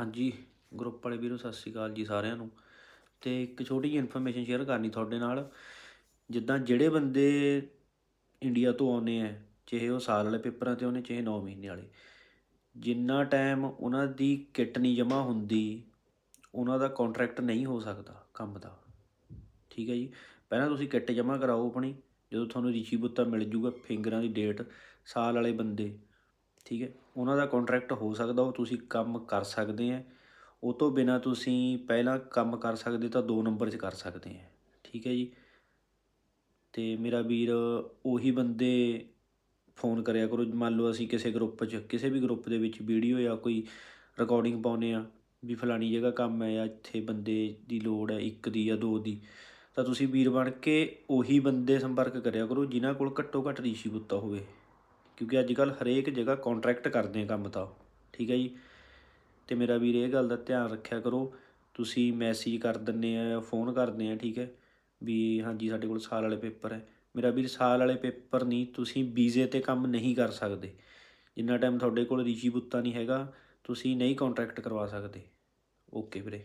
ਹਾਂਜੀ ਗਰੁੱਪ ਵਾਲੇ ਵੀਰੋ, ਸਤਿ ਸ਼੍ਰੀ ਅਕਾਲ ਜੀ ਸਾਰਿਆਂ ਨੂੰ। ਤੇ ਇੱਕ ਛੋਟੀ ਜਿਹੀ ਇਨਫੋਰਮੇਸ਼ਨ ਸ਼ੇਅਰ ਕਰਨੀ ਤੁਹਾਡੇ ਨਾਲ। ਜਿੱਦਾਂ ਜਿਹੜੇ ਬੰਦੇ ਇੰਡੀਆ ਤੋਂ ਆਉਂਦੇ ਆ, ਚਾਹੇ ਉਹ ਸਾਲ ਵਾਲੇ ਪੇਪਰਾਂ ਤੇ ਆਉਂਦੇ, ਚਾਹੇ 9 ਮਹੀਨੇ ਵਾਲੇ, ਜਿੰਨਾ ਟਾਈਮ ਉਹਨਾਂ ਦੀ ਕਿੱਟ ਨਹੀਂ ਜਮ੍ਹਾਂ ਹੁੰਦੀ, ਉਹਨਾਂ ਦਾ ਕੰਟਰੈਕਟ ਨਹੀਂ ਹੋ ਸਕਦਾ ਕੰਮ ਦਾ। ਠੀਕ ਹੈ ਜੀ? ਪਹਿਲਾਂ ਤੁਸੀਂ ਕਿੱਟ ਜਮ੍ਹਾਂ ਕਰਾਓ ਆਪਣੀ, ਜਦੋਂ ਤੁਹਾਨੂੰ ਰਿਸ਼ੀ ਬੁੱਤਾ ਮਿਲ ਜੂਗਾ ਫਿੰਗਰਾਂ ਦੀ ਡੇਟ ਸਾਲ ਵਾਲੇ ਬੰਦੇ। ਠੀਕ ਹੈ? ਉਹਨਾਂ ਦਾ ਕੰਟਰੈਕਟ ਹੋ ਸਕਦਾ, ਉਹ ਤੁਸੀਂ ਕੰਮ ਕਰ ਸਕਦੇ ਆ ਉਹ ਤੋਂ ਬਿਨਾ ਤੁਸੀਂ ਪਹਿਲਾਂ ਕੰਮ ਕਰ ਸਕਦੇ ਤਾਂ ਦੋ ਨੰਬਰ 'ਚ ਕਰ ਸਕਦੇ ਆ ਠੀਕ ਹੈ ਜੀ? ਤੇ ਮੇਰਾ ਵੀਰ ਉਹੀ ਬੰਦੇ ਫੋਨ ਕਰਿਆ ਕਰੋ। ਮੰਨ ਲਓ ਅਸੀਂ ਕਿਸੇ ਗਰੁੱਪ 'ਚ, ਕਿਸੇ ਵੀ ਗਰੁੱਪ ਦੇ ਵਿੱਚ ਵੀਡੀਓ ਜਾਂ ਕੋਈ ਰਿਕਾਰਡਿੰਗ ਪਾਉਂਦੇ ਆ ਵੀ ਫਲਾਣੀ ਜਗ੍ਹਾ ਕੰਮ ਹੈ ਜਾਂ ਇੱਥੇ ਬੰਦੇ ਦੀ ਲੋੜ ਹੈ, ਇੱਕ ਦੀ ਜਾਂ ਦੋ ਦੀ, ਤਾਂ ਤੁਸੀਂ ਵੀਰ ਬਣ ਕੇ ਉਹੀ ਬੰਦੇ ਸੰਪਰਕ ਕਰਿਆ ਕਰੋ ਜਿਨ੍ਹਾਂ ਕੋਲ ਘੱਟੋ ਘੱਟ ਰੀਸ਼ੀ ਬੁੱਤਾ ਹੋਵੇ। ਕਿਉਂਕਿ ਅੱਜ ਕੱਲ ਹਰੇਕ ਜਗ੍ਹਾ ਕੰਟਰੈਕਟ ਕਰਦੇ ਆ ਕੰਮ ਤਾਂ ਠੀਕ ਹੈ ਜੀ? ਤੇ ਮੇਰਾ ਵੀਰ ਇਹ ਗੱਲ ਦਾ ਧਿਆਨ ਰੱਖਿਆ ਕਰੋ, ਤੁਸੀਂ ਮੈਸੇਜ ਕਰ ਦਿੰਦੇ ਆ ਫੋਨ ਕਰਦੇ ਆ, ਠੀਕ ਹੈ? ਵੀ ਹਾਂਜੀ, ਸਾਡੇ ਕੋਲ ਸਾਲ ਵਾਲੇ ਪੇਪਰ ਹੈ। ਮੇਰਾ ਵੀਰ, ਸਾਲ ਵਾਲੇ ਪੇਪਰ ਨਹੀਂ, ਤੁਸੀਂ ਵੀਜ਼ੇ ਤੇ ਕੰਮ ਨਹੀਂ ਕਰ ਸਕਦੇ। ਜਿੰਨਾ ਟਾਈਮ ਤੁਹਾਡੇ ਕੋਲ ਰਿਸ਼ੀ ਬੁੱਤਾ ਨਹੀਂ ਹੈਗਾ, ਤੁਸੀਂ ਨਹੀਂ ਕੰਟਰੈਕਟ ਕਰਵਾ ਸਕਦੇ। ਓਕੇ ਵੀਰੇ।